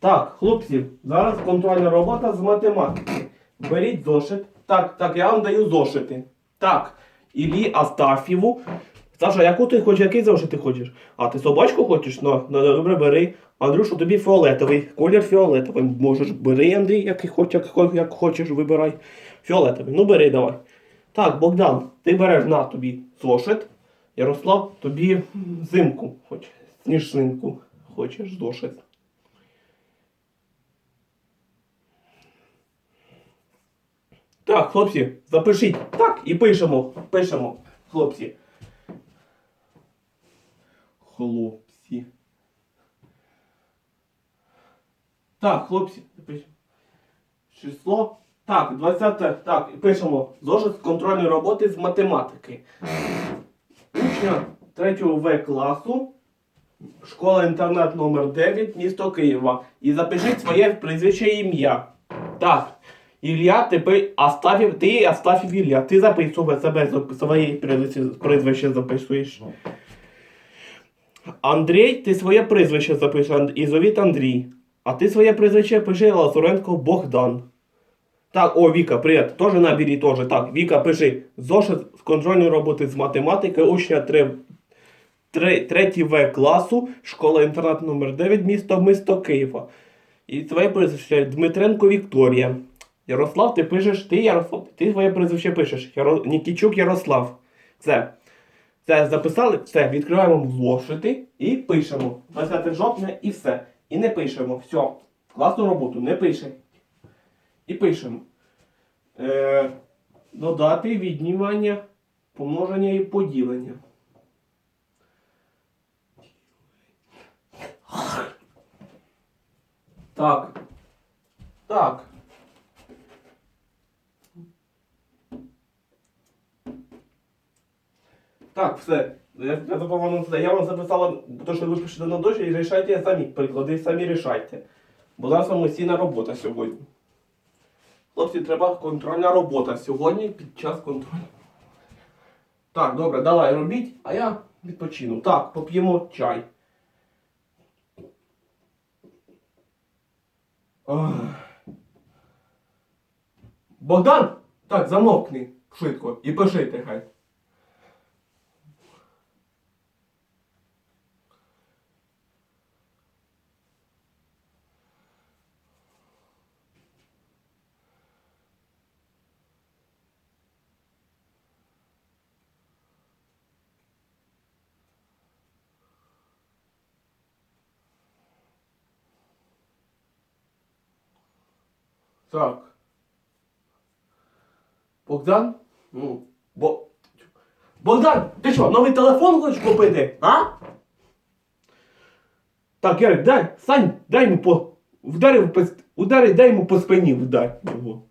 Так, хлопці, зараз контрольна робота з математики. Беріть зошит. Так, так, я вам даю зошити. Так, Іллі Астафєву. Саша, яку ти хочеш, який зошит ти хочеш? А ти собачку хочеш? Ну, ну добре, бери. Андрюшу, тобі фіолетовий. Колір фіолетовий. Можеш бери, Андрій, який хоч, як, як хочеш, вибирай. Фіолетовий. Ну бери давай. Так, Богдан, ти береш на тобі зошит. Ярослав, тобі зимку, хоч сніжинку хочеш зошит. Так, хлопці, запишіть. Так, і пишемо. Пишемо, хлопці. Хлопці. Так, хлопці. Число. Так, 20. Так, і пишемо. Зошит контрольної роботи з математики. Учня 3 В класу. Школа інтернат номер 9 місто Києва. І запишіть своє прізвище ім'я. Так. Ілля, ти пи... Астафів, ти Астафів Ілля. Ти записуй себе своє прізвище, записуєш. Андрій, ти своє прізвище запиши Анд- і зовіт Андрій. А ти своє прізвище пиши Лазуренко Богдан. Так, о, Віка, привіт. Тоже набери теж. Так, Віка, пиши. Зошит з контрольної роботи з математики, учня 3, 3, 3 В класу, школа інтернат номер 9, місто, місто Києва. І твоє прізвище Дмитренко Вікторія. Ярослав, ти пишеш, ти Ярослав, ти своє прізвище пишеш. Яро... Нікічук Ярослав. Все. Це записали, все, відкриваємо зошити і пишемо. 20 жовтня і все. І не пишемо. Все. Класну роботу, не пише. І пишемо. Е, додати віднімання, помноження і поділення. Так. Так. Так, все. Я, я запомнив все. Я вам записала те, що ви пишете на доші, і рішайте самі. Приклади самі рішайте. Зараз самостійна робота сьогодні. Хлопці, треба контрольна робота сьогодні під час контролю. Так, добре, давай робіть, а я відпочину. Так, поп'ємо чай. Ах. Богдан! Так, замовкни швидко і пиши хай. Так. Богдан? Ну, бо... Богдан, ти що, новий телефон хочеш купити? А? Так, Ярик, дай, Сань, дай йому по. Вдарив по... Удари, дай йому по спині, вдай його.